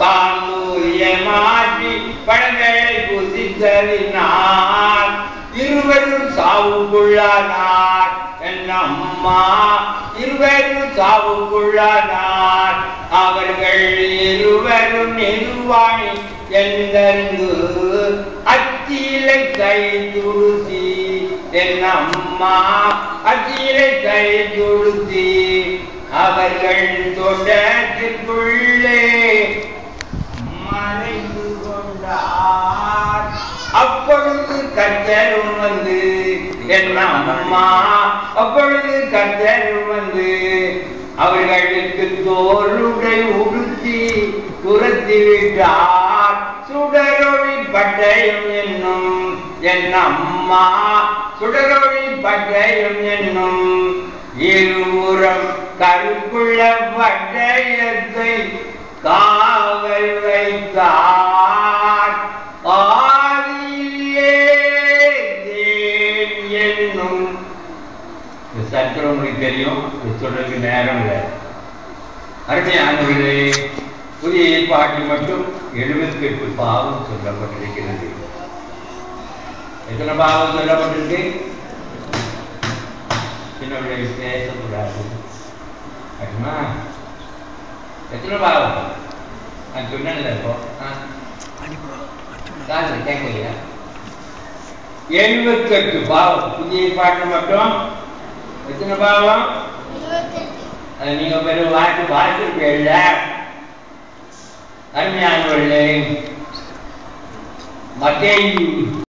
பாங்கூரிய மாற்றி பழங்களை புசித்தறினார் இருவரும் சாவுக்குள்ளானார். என் அம்மா இருவரும் சாவுக்குள்ளானார். அவர்கள் இருவரும் நெருவாணி என்றறிந்து அச்சிலை கை துருசி என் அம்மா அச்சிலை கை துருசி அவர்கள் தோட்டத்திற்குள்ளே மறைந்து கொண்டார் அப்பொழுது கத்தரும் வந்து என் அம்மா. அப்பொழுது கத்தரும் வந்து அவர்களுக்கு தோளுடை உடுத்தி துரத்தி விட்டார் சுடரொளி பட்டயம் என்னும் என் அம்மா. சுடரொளி பட்டயம் என்னும் இருமுறம் கருப்புள்ள பட்டயத்தை காவல் வைத்தார். இது உங்களுக்கு தெரியும் இது சொல்றதுக்கு நேரம் இல்லை. அருமையானவர்களே புதிய ஏற்பாட்டில் மட்டும் எழுபத்தி எட்டு பாவம் சொல்லப்பட்டிருக்கிறது. எத்தனை பாவம் சொல்லப்பட்டிருக்கு? சின்னவர்களை பேசக்கூடாது அதுமா எத்தனை பாவம்? நான் சொன்னேன்ல இப்போ. ஆ? காசு கேட்கலையா? எழுபத்தெட்டு பாவம். புதிய பாட்டு மட்டும் thinking about them? And you better like to like it, get it out. I'm not relating. Matei.